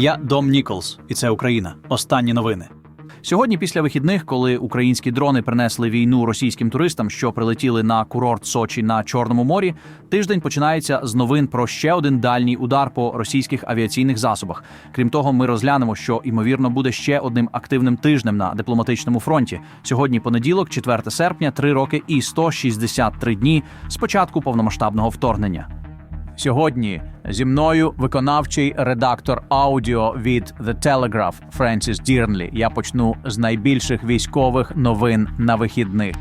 Я Дом Ніколс, і це Україна. Останні новини. Сьогодні, після вихідних, коли українські дрони принесли війну російським туристам, що прилетіли на курорт Сочі на Чорному морі, тиждень починається з новин про ще один дальній удар по російських авіаційних засобах. Крім того, ми розглянемо, що ймовірно буде ще одним активним тижнем на дипломатичному фронті. Сьогодні понеділок, 4 серпня, 3 роки і 163 дні з початку повномасштабного вторгнення. Сьогодні зі мною виконавчий редактор аудіо від The Telegraph Френсіс Дірнлі. Я почну з найбільших військових новин на вихідних.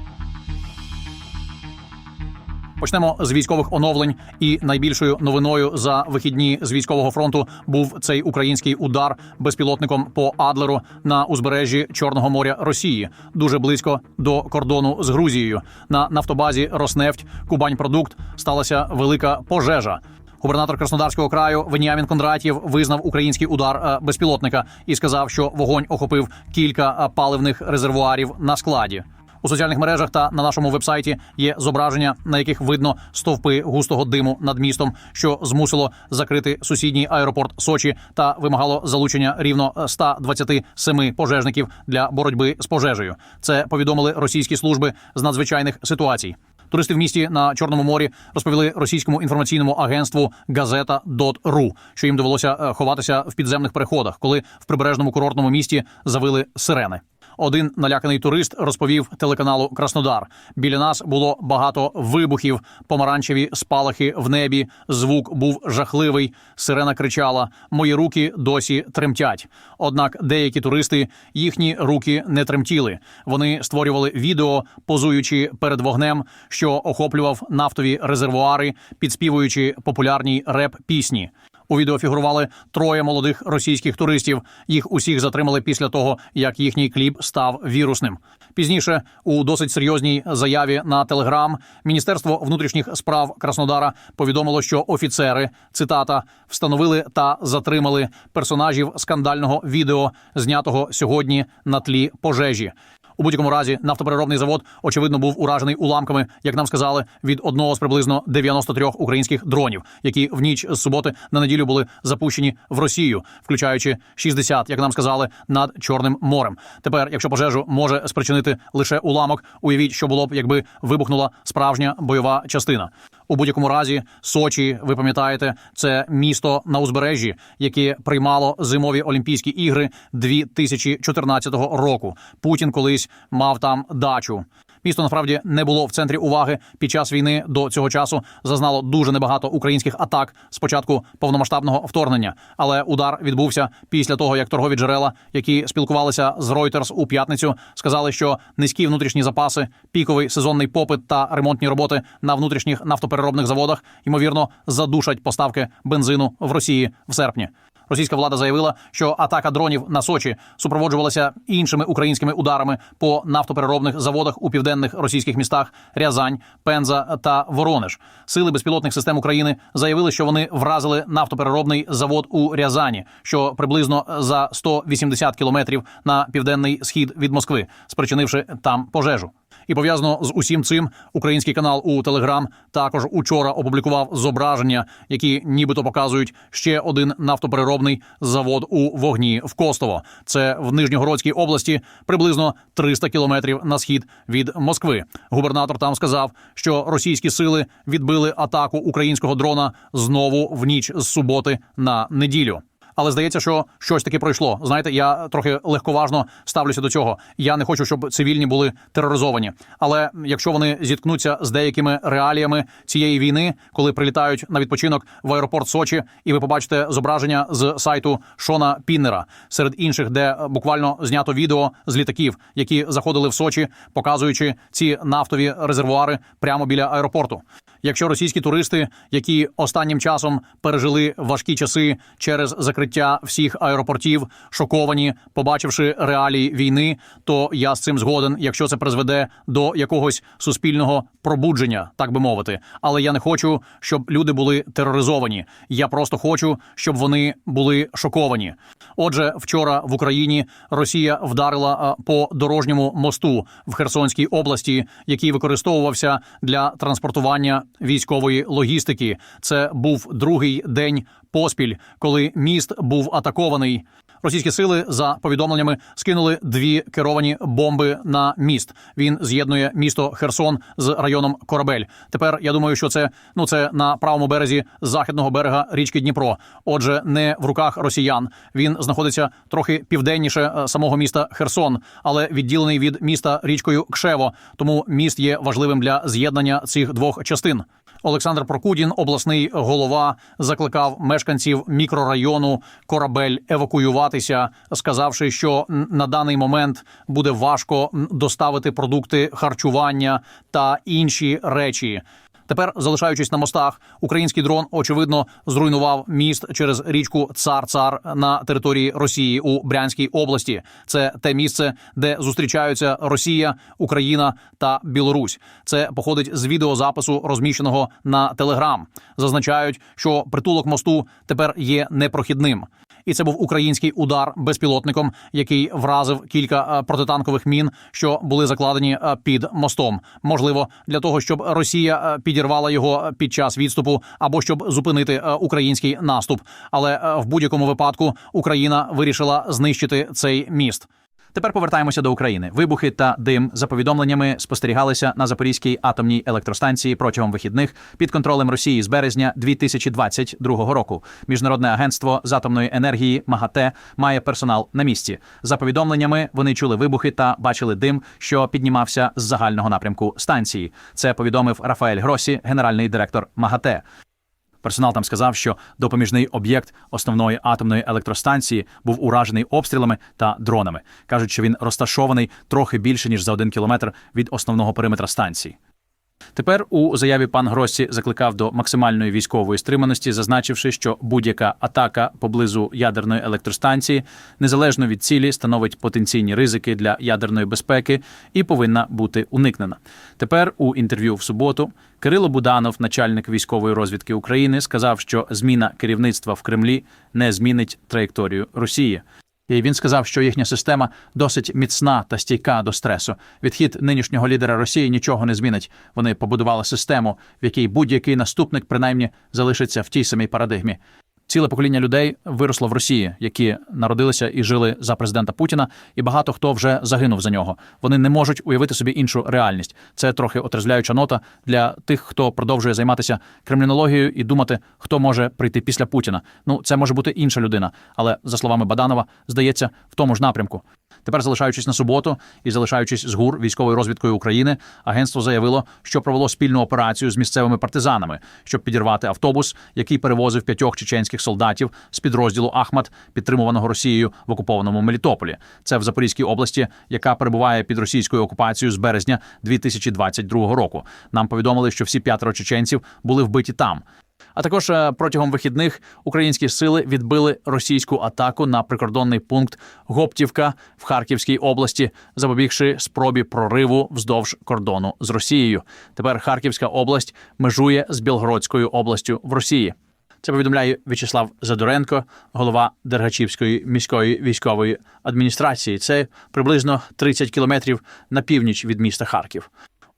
Почнемо з військових оновлень. І найбільшою новиною за вихідні з військового фронту був цей український удар безпілотником по Адлеру на узбережжі Чорного моря Росії, дуже близько до кордону з Грузією. На нафтобазі Роснефть Кубань Продукт сталася велика пожежа. Губернатор Краснодарського краю Веніамін Кондратєв визнав український удар е, безпілотника і сказав, що вогонь охопив кілька е, паливних резервуарів на складі. У соціальних мережах та на нашому вебсайті є зображення, на яких видно стовпи густого диму над містом, що змусило закрити сусідній аеропорт Сочі та вимагало залучення рівно 127 пожежників для боротьби з пожежею. Це повідомили російські служби з надзвичайних ситуацій. Туристи в місті на Чорному морі розповіли російському інформаційному агентству Газета.ру, що їм довелося е, ховатися в підземних переходах, коли в прибережному курортному місті завили сирени. Один наляканий турист розповів телеканалу Краснодар. Біля нас було багато вибухів, помаранчеві спалахи в небі. Звук був жахливий. Сирена кричала: Мої руки досі тремтять. Однак деякі туристи їхні руки не тремтіли. Вони створювали відео, позуючи перед вогнем, що охоплював нафтові резервуари, підспівуючи популярні реп пісні. У відео фігурували троє молодих російських туристів. Їх усіх затримали після того, як їхній кліп став вірусним. Пізніше, у досить серйозній заяві на телеграм, Міністерство внутрішніх справ Краснодара повідомило, що офіцери цитата встановили та затримали персонажів скандального відео, знятого сьогодні на тлі пожежі. У будь-якому разі нафтопереробний завод очевидно був уражений уламками, як нам сказали, від одного з приблизно 93 українських дронів, які в ніч з суботи на неділю були запущені в Росію, включаючи 60, як нам сказали, над Чорним морем. Тепер, якщо пожежу може спричинити лише уламок, уявіть, що було б, якби вибухнула справжня бойова частина. У будь-якому разі, Сочі, ви пам'ятаєте, це місто на узбережжі, яке приймало зимові Олімпійські ігри 2014 року. Путін колись мав там дачу. Місто насправді не було в центрі уваги під час війни до цього часу. Зазнало дуже небагато українських атак з початку повномасштабного вторгнення. Але удар відбувся після того, як торгові джерела, які спілкувалися з Reuters у п'ятницю, сказали, що низькі внутрішні запаси, піковий сезонний попит та ремонтні роботи на внутрішніх нафтопереробних заводах ймовірно задушать поставки бензину в Росії в серпні. Російська влада заявила, що атака дронів на Сочі супроводжувалася іншими українськими ударами по нафтопереробних заводах у південних російських містах Рязань, Пенза та Воронеж. Сили безпілотних систем України заявили, що вони вразили нафтопереробний завод у Рязані, що приблизно за 180 кілометрів на південний схід від Москви, спричинивши там пожежу. І пов'язано з усім цим український канал у Телеграм також учора опублікував зображення, які нібито показують ще один нафтопереробний завод у вогні в Костово. Це в Нижньогородській області, приблизно 300 кілометрів на схід від Москви. Губернатор там сказав, що російські сили відбили атаку українського дрона знову в ніч з суботи на неділю. Але здається, що щось таки пройшло. Знаєте, я трохи легковажно ставлюся до цього. Я не хочу, щоб цивільні були тероризовані. Але якщо вони зіткнуться з деякими реаліями цієї війни, коли прилітають на відпочинок в аеропорт Сочі, і ви побачите зображення з сайту Шона Піннера, серед інших, де буквально знято відео з літаків, які заходили в Сочі, показуючи ці нафтові резервуари прямо біля аеропорту. Якщо російські туристи, які останнім часом пережили важкі часи через закриття всіх аеропортів, шоковані, побачивши реалії війни, то я з цим згоден, якщо це призведе до якогось суспільного пробудження, так би мовити. Але я не хочу, щоб люди були тероризовані. Я просто хочу, щоб вони були шоковані. Отже, вчора в Україні Росія вдарила по дорожньому мосту в Херсонській області, який використовувався для транспортування військової логістики. Це був другий день поспіль, коли міст був атакований. Російські сили за повідомленнями скинули дві керовані бомби на міст. Він з'єднує місто Херсон з районом Корабель. Тепер я думаю, що це ну це на правому березі західного берега річки Дніпро. Отже, не в руках росіян. Він знаходиться трохи південніше е, самого міста Херсон, але відділений від міста річкою Кшево. Тому міст є важливим для з'єднання цих двох частин. Олександр Прокудін, обласний голова, закликав мешканців мікрорайону Корабель евакуюватися, сказавши, що на даний момент буде важко доставити продукти харчування та інші речі. Тепер, залишаючись на мостах, український дрон очевидно зруйнував міст через річку Цар-Цар на території Росії у Брянській області. Це те місце, де зустрічаються Росія, Україна та Білорусь. Це походить з відеозапису, розміщеного на Телеграм. Зазначають, що притулок мосту тепер є непрохідним. І це був український удар безпілотником, який вразив кілька е, протитанкових мін, що були закладені е, під мостом. Можливо, для того, щоб Росія е, підірвала його під час відступу, або щоб зупинити український наступ. Але в будь-якому випадку Україна вирішила знищити цей міст. Тепер повертаємося до України. Вибухи та дим за повідомленнями спостерігалися на Запорізькій атомній електростанції протягом вихідних під контролем Росії з березня 2022 року. Міжнародне агентство з атомної енергії МАГАТЕ має персонал на місці. За повідомленнями вони чули вибухи та бачили дим, що піднімався з загального напрямку станції. Це повідомив Рафаель Гросі, генеральний директор МАГАТЕ. Персонал там сказав, що допоміжний об'єкт основної атомної електростанції був уражений обстрілами та дронами. кажуть, що він розташований трохи більше ніж за один кілометр від основного периметра станції. Тепер у заяві пан Гроссі закликав до максимальної військової стриманості, зазначивши, що будь-яка атака поблизу ядерної електростанції, незалежно від цілі, становить потенційні ризики для ядерної безпеки і повинна бути уникнена. Тепер у інтерв'ю в суботу Кирило Буданов, начальник військової розвідки України, сказав, що зміна керівництва в Кремлі не змінить траєкторію Росії. І він сказав, що їхня система досить міцна та стійка до стресу. Відхід нинішнього лідера Росії нічого не змінить. Вони побудували систему, в якій будь-який наступник принаймні залишиться в тій самій парадигмі. Ціле покоління людей виросло в Росії, які народилися і жили за президента Путіна, і багато хто вже загинув за нього. Вони не можуть уявити собі іншу реальність. Це трохи отрезвляюча нота для тих, хто продовжує займатися кримінологією і думати, хто може прийти після Путіна. Ну, це може бути інша людина, але за словами Баданова, здається, в тому ж напрямку. Тепер, залишаючись на суботу і залишаючись з ГУР військовою розвідкою України, агентство заявило, що провело спільну операцію з місцевими партизанами, щоб підірвати автобус, який перевозив п'ятьох чеченських солдатів з підрозділу Ахмат, підтримуваного Росією в окупованому Мелітополі. Це в Запорізькій області, яка перебуває під російською окупацією з березня 2022 року. Нам повідомили, що всі п'ятеро чеченців були вбиті там. А також е, протягом вихідних українські сили відбили російську атаку на прикордонний пункт Гоптівка в Харківській області, запобігши спробі прориву вздовж кордону з Росією. Тепер Харківська область межує з Білгородською областю в Росії. Це повідомляє В'ячеслав Задоренко, голова Дергачівської міської військової адміністрації. Це приблизно 30 кілометрів на північ від міста Харків.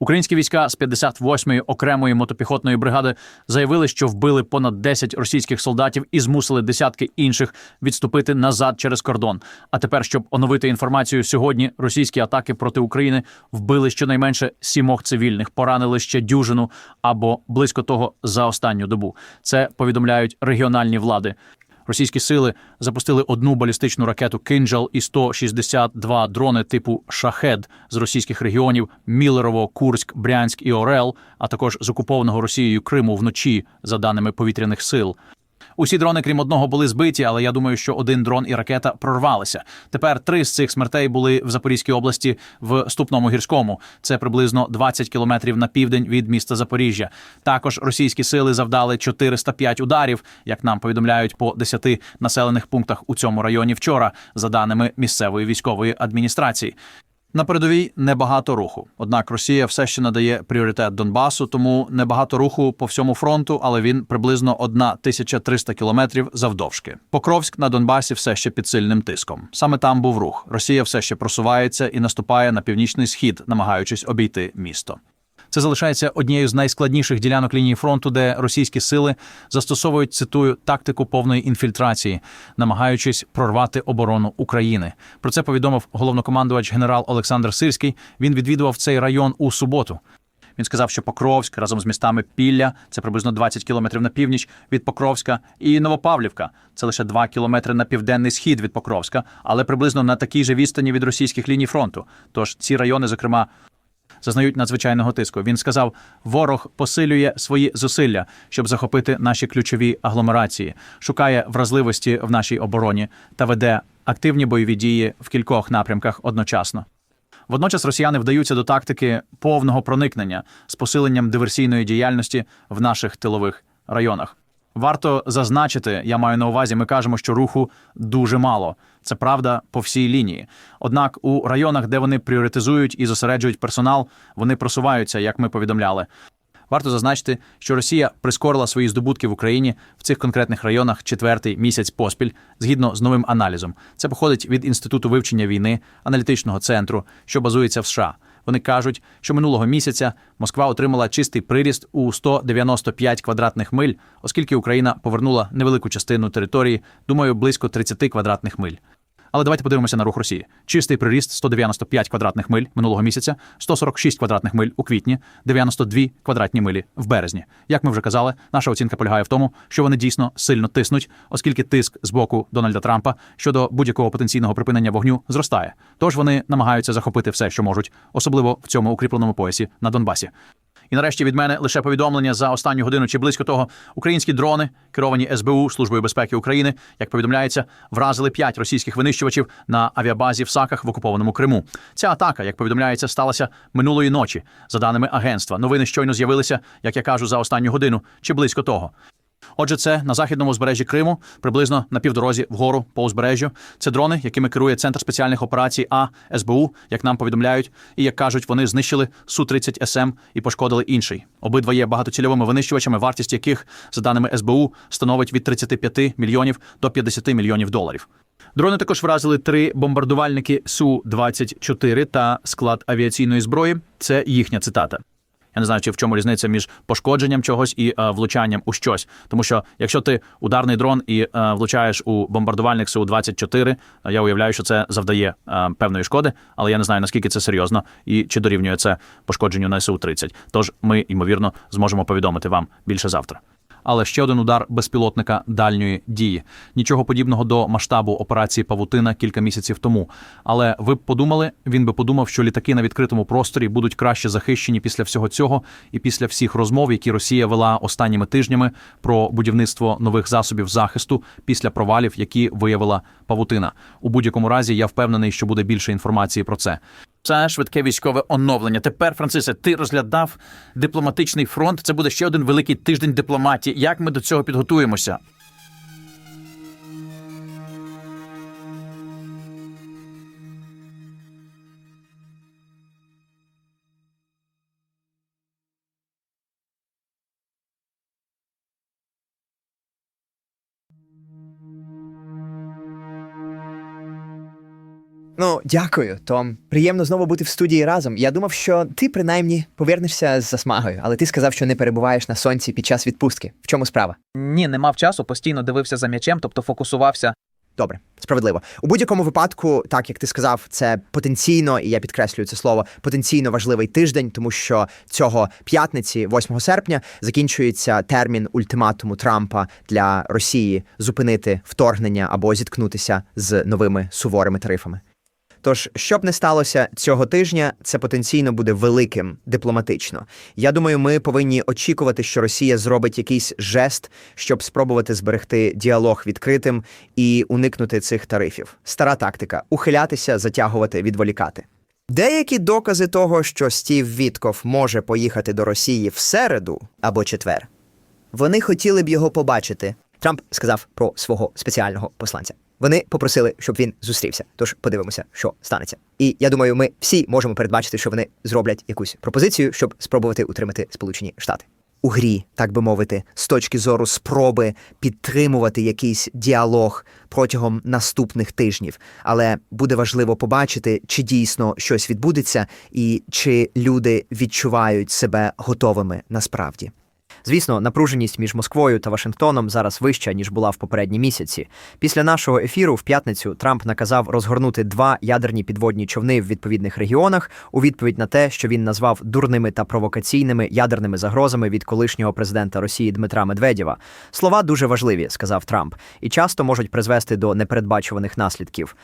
Українські війська з 58-ї окремої мотопіхотної бригади заявили, що вбили понад 10 російських солдатів і змусили десятки інших відступити назад через кордон. А тепер, щоб оновити інформацію, сьогодні російські атаки проти України вбили щонайменше сімох цивільних, поранили ще дюжину або близько того за останню добу. Це повідомляють регіональні влади. Російські сили запустили одну балістичну ракету «Кинджал» і 162 дрони типу «Шахед» з російських регіонів Мілерово, Курськ, Брянськ і Орел, а також з окупованого Росією Криму вночі, за даними повітряних сил. Усі дрони, крім одного, були збиті, але я думаю, що один дрон і ракета прорвалися. Тепер три з цих смертей були в Запорізькій області в Ступному гірському. Це приблизно 20 кілометрів на південь від міста Запоріжжя. Також російські сили завдали 405 ударів, як нам повідомляють по 10 населених пунктах у цьому районі вчора, за даними місцевої військової адміністрації. На передовій небагато руху. Однак Росія все ще надає пріоритет Донбасу, тому небагато руху по всьому фронту, але він приблизно 1300 кілометрів завдовжки. Покровськ на Донбасі все ще під сильним тиском. Саме там був рух. Росія все ще просувається і наступає на північний схід, намагаючись обійти місто. Це залишається однією з найскладніших ділянок лінії фронту, де російські сили застосовують цитую тактику повної інфільтрації, намагаючись прорвати оборону України. Про це повідомив головнокомандувач генерал Олександр Сирський. Він відвідував цей район у суботу. Він сказав, що Покровськ разом з містами Пілля, це приблизно 20 кілометрів на північ від Покровська, і Новопавлівка це лише 2 кілометри на південний схід від Покровська, але приблизно на такій же відстані від російських ліній фронту. Тож ці райони, зокрема, зазнають надзвичайного тиску. Він сказав: ворог посилює свої зусилля, щоб захопити наші ключові агломерації, шукає вразливості в нашій обороні та веде активні бойові дії в кількох напрямках одночасно. Водночас росіяни вдаються до тактики повного проникнення з посиленням диверсійної діяльності в наших тилових районах. Варто зазначити, я маю на увазі, ми кажемо, що руху дуже мало. Це правда по всій лінії. Однак у районах, де вони пріоритизують і зосереджують персонал, вони просуваються, як ми повідомляли. Варто зазначити, що Росія прискорила свої здобутки в Україні в цих конкретних районах четвертий місяць поспіль, згідно з новим аналізом. Це походить від інституту вивчення війни, аналітичного центру, що базується в США. Вони кажуть, що минулого місяця Москва отримала чистий приріст у 195 квадратних миль, оскільки Україна повернула невелику частину території, думаю, близько 30 квадратних миль. Але давайте подивимося на рух Росії. Чистий приріст 195 квадратних миль минулого місяця, 146 квадратних миль у квітні, 92 квадратні милі в березні. Як ми вже казали, наша оцінка полягає в тому, що вони дійсно сильно тиснуть, оскільки тиск з боку Дональда Трампа щодо будь-якого потенційного припинення вогню зростає. Тож вони намагаються захопити все, що можуть, особливо в цьому укріпленому поясі на Донбасі. І нарешті від мене лише повідомлення за останню годину чи близько того. Українські дрони, керовані СБУ Службою безпеки України, як повідомляється, вразили п'ять російських винищувачів на авіабазі в Саках в окупованому Криму. Ця атака, як повідомляється, сталася минулої ночі. За даними агентства, новини щойно з'явилися, як я кажу, за останню годину чи близько того. Отже, це на західному узбережжі Криму, приблизно на півдорозі вгору по узбережжю. Це дрони, якими керує центр спеціальних операцій А СБУ, як нам повідомляють, і як кажуть, вони знищили су 30 СМ і пошкодили інший. Обидва є багатоцільовими винищувачами, вартість яких, за даними СБУ, становить від 35 мільйонів до 50 мільйонів доларів. Дрони також вразили три бомбардувальники су 24 та склад авіаційної зброї. Це їхня цитата. Я не знаю, чи в чому різниця між пошкодженням чогось і е, влучанням у щось. Тому що якщо ти ударний дрон і е, влучаєш у бомбардувальник Су-24, е, я уявляю, що це завдає е, певної шкоди, але я не знаю наскільки це серйозно і чи дорівнює це пошкодженню на Су-30. Тож ми ймовірно зможемо повідомити вам більше завтра. Але ще один удар безпілотника дальньої дії. Нічого подібного до масштабу операції Павутина кілька місяців тому. Але ви б подумали, він би подумав, що літаки на відкритому просторі будуть краще захищені після всього цього і після всіх розмов, які Росія вела останніми тижнями про будівництво нових засобів захисту після провалів, які виявила Павутина. У будь-якому разі я впевнений, що буде більше інформації про це. Це швидке військове оновлення. Тепер, Францисе, ти розглядав дипломатичний фронт. Це буде ще один великий тиждень дипломатії. Як ми до цього підготуємося? Ну, дякую, Том. Приємно знову бути в студії разом. Я думав, що ти принаймні повернешся з засмагою, але ти сказав, що не перебуваєш на сонці під час відпустки. В чому справа? Ні, не мав часу, постійно дивився за м'ячем, тобто фокусувався. Добре, справедливо. У будь-якому випадку, так як ти сказав, це потенційно, і я підкреслюю це слово, потенційно важливий тиждень, тому що цього п'ятниці, 8 серпня, закінчується термін ультиматуму Трампа для Росії зупинити вторгнення або зіткнутися з новими суворими тарифами. Тож, що б не сталося цього тижня, це потенційно буде великим дипломатично. Я думаю, ми повинні очікувати, що Росія зробить якийсь жест, щоб спробувати зберегти діалог відкритим і уникнути цих тарифів. Стара тактика ухилятися, затягувати, відволікати. Деякі докази того, що Стів Вітков може поїхати до Росії в середу або четвер. Вони хотіли б його побачити. Трамп сказав про свого спеціального посланця. Вони попросили, щоб він зустрівся. Тож подивимося, що станеться. І я думаю, ми всі можемо передбачити, що вони зроблять якусь пропозицію, щоб спробувати утримати Сполучені Штати. у грі, так би мовити, з точки зору спроби підтримувати якийсь діалог протягом наступних тижнів. Але буде важливо побачити, чи дійсно щось відбудеться, і чи люди відчувають себе готовими насправді. Звісно, напруженість між Москвою та Вашингтоном зараз вища ніж була в попередні місяці. Після нашого ефіру в п'ятницю Трамп наказав розгорнути два ядерні підводні човни в відповідних регіонах у відповідь на те, що він назвав дурними та провокаційними ядерними загрозами від колишнього президента Росії Дмитра Медведєва. Слова дуже важливі, сказав Трамп, і часто можуть призвести до непередбачуваних наслідків.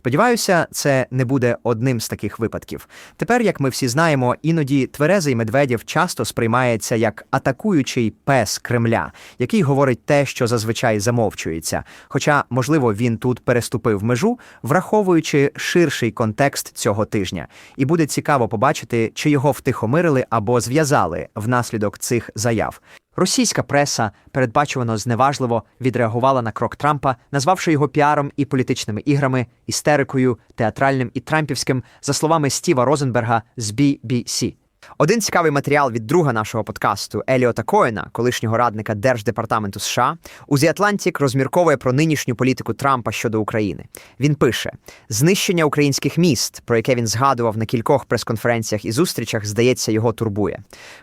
Сподіваюся, це не буде одним з таких випадків. Тепер, як ми всі знаємо, іноді тверезий Медведєв часто сприймається як атакуючий пес Кремля, який говорить те, що зазвичай замовчується. Хоча, можливо, він тут переступив межу, враховуючи ширший контекст цього тижня. І буде цікаво побачити, чи його втихомирили або зв'язали внаслідок цих заяв. Російська преса передбачувано зневажливо відреагувала на крок Трампа, назвавши його піаром і політичними іграми, істерикою, театральним і трампівським, за словами Стіва Розенберга з BBC. Один цікавий матеріал від друга нашого подкасту Еліота Коена, колишнього радника Держдепартаменту США, у The Atlantic розмірковує про нинішню політику Трампа щодо України. Він пише: знищення українських міст, про яке він згадував на кількох прес-конференціях і зустрічах, здається, його турбує.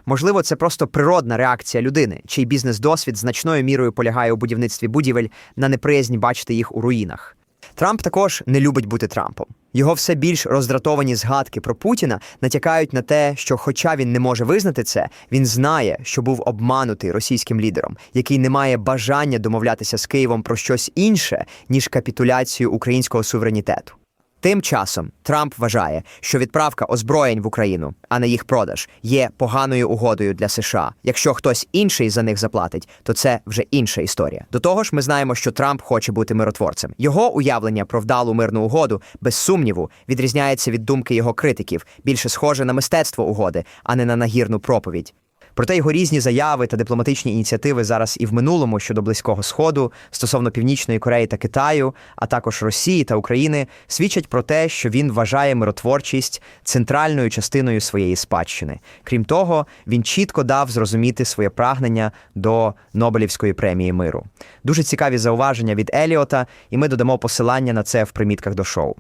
Можливо, це просто природна реакція людини, чий бізнес-досвід значною мірою полягає у будівництві будівель на неприязнь бачити їх у руїнах. Трамп також не любить бути Трампом. Його все більш роздратовані згадки про Путіна натякають на те, що, хоча він не може визнати це, він знає, що був обманутий російським лідером, який не має бажання домовлятися з Києвом про щось інше ніж капітуляцію українського суверенітету. Тим часом Трамп вважає, що відправка озброєнь в Україну, а не їх продаж, є поганою угодою для США. Якщо хтось інший за них заплатить, то це вже інша історія. До того ж, ми знаємо, що Трамп хоче бути миротворцем. Його уявлення про вдалу мирну угоду, без сумніву, відрізняється від думки його критиків, більше схоже на мистецтво угоди, а не на нагірну проповідь. Проте його різні заяви та дипломатичні ініціативи зараз і в минулому щодо близького сходу стосовно північної Кореї та Китаю, а також Росії та України, свідчать про те, що він вважає миротворчість центральною частиною своєї спадщини. Крім того, він чітко дав зрозуміти своє прагнення до Нобелівської премії миру. Дуже цікаві зауваження від Еліота, і ми додамо посилання на це в примітках до шоу.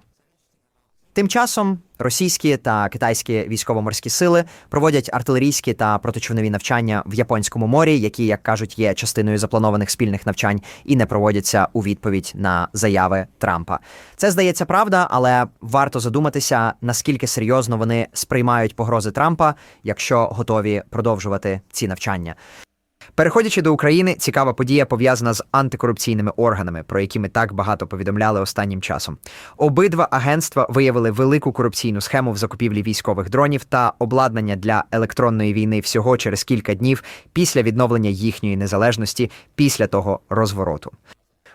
Тим часом російські та китайські військово-морські сили проводять артилерійські та протичовнові навчання в Японському морі, які, як кажуть, є частиною запланованих спільних навчань і не проводяться у відповідь на заяви Трампа. Це здається правда, але варто задуматися, наскільки серйозно вони сприймають погрози Трампа, якщо готові продовжувати ці навчання. Переходячи до України, цікава подія пов'язана з антикорупційними органами, про які ми так багато повідомляли останнім часом. Обидва агентства виявили велику корупційну схему в закупівлі військових дронів та обладнання для електронної війни всього через кілька днів після відновлення їхньої незалежності після того розвороту.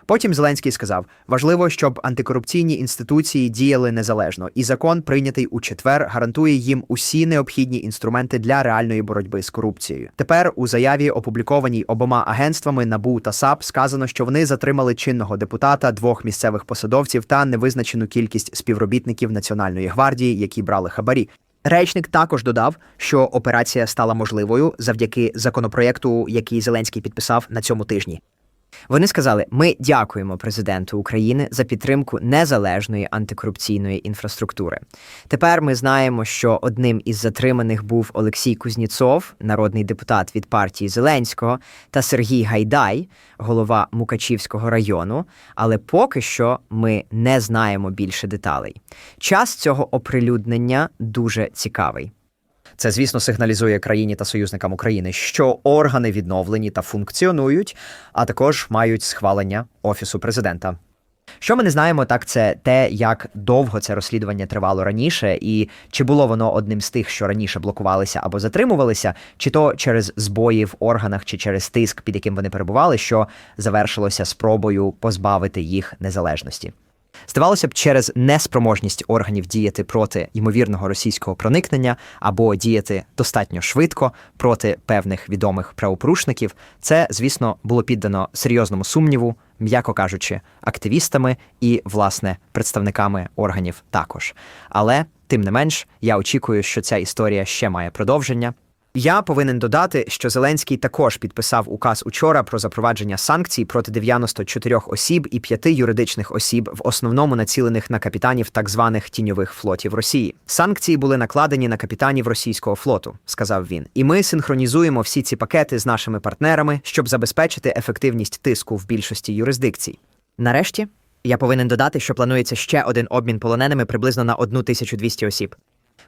Потім Зеленський сказав: важливо, щоб антикорупційні інституції діяли незалежно, і закон, прийнятий у четвер, гарантує їм усі необхідні інструменти для реальної боротьби з корупцією. Тепер у заяві, опублікованій обома агентствами НАБУ та САП, сказано, що вони затримали чинного депутата, двох місцевих посадовців та невизначену кількість співробітників Національної гвардії, які брали хабарі. Речник також додав, що операція стала можливою завдяки законопроєкту, який Зеленський підписав на цьому тижні. Вони сказали: ми дякуємо президенту України за підтримку незалежної антикорупційної інфраструктури. Тепер ми знаємо, що одним із затриманих був Олексій Кузніцов, народний депутат від партії Зеленського, та Сергій Гайдай, голова Мукачівського району. Але поки що ми не знаємо більше деталей. Час цього оприлюднення дуже цікавий. Це, звісно, сигналізує країні та союзникам України, що органи відновлені та функціонують, а також мають схвалення Офісу президента. Що ми не знаємо, так це те, як довго це розслідування тривало раніше, і чи було воно одним з тих, що раніше блокувалися або затримувалися, чи то через збої в органах, чи через тиск, під яким вони перебували, що завершилося спробою позбавити їх незалежності. Здавалося б, через неспроможність органів діяти проти ймовірного російського проникнення або діяти достатньо швидко проти певних відомих правопорушників, це, звісно, було піддано серйозному сумніву, м'яко кажучи, активістами і, власне, представниками органів також. Але тим не менш, я очікую, що ця історія ще має продовження. Я повинен додати, що Зеленський також підписав указ учора про запровадження санкцій проти 94 осіб і 5 юридичних осіб, в основному націлених на капітанів так званих тіньових флотів Росії. Санкції були накладені на капітанів російського флоту, сказав він. І ми синхронізуємо всі ці пакети з нашими партнерами, щоб забезпечити ефективність тиску в більшості юрисдикцій. Нарешті я повинен додати, що планується ще один обмін полоненими приблизно на 1200 осіб.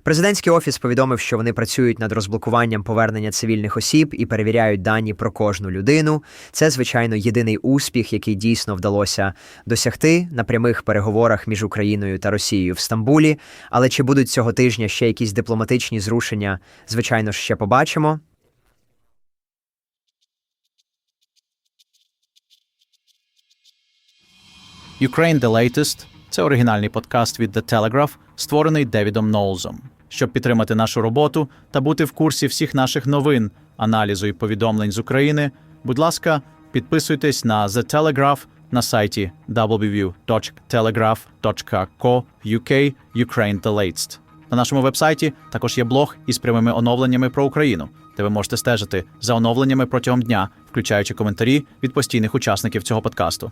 Президентський офіс повідомив, що вони працюють над розблокуванням повернення цивільних осіб і перевіряють дані про кожну людину. Це, звичайно, єдиний успіх, який дійсно вдалося досягти на прямих переговорах між Україною та Росією в Стамбулі. Але чи будуть цього тижня ще якісь дипломатичні зрушення? Звичайно ж, ще побачимо. Ukraine The Latest – це оригінальний подкаст від The Telegraph, створений Девідом Ноулзом. Щоб підтримати нашу роботу та бути в курсі всіх наших новин, аналізу і повідомлень з України, будь ласка, підписуйтесь на The Telegraph на сайті www.telegraph.co.uk Ukraine The Latest. На нашому вебсайті також є блог із прямими оновленнями про Україну, де ви можете стежити за оновленнями протягом дня, включаючи коментарі від постійних учасників цього подкасту.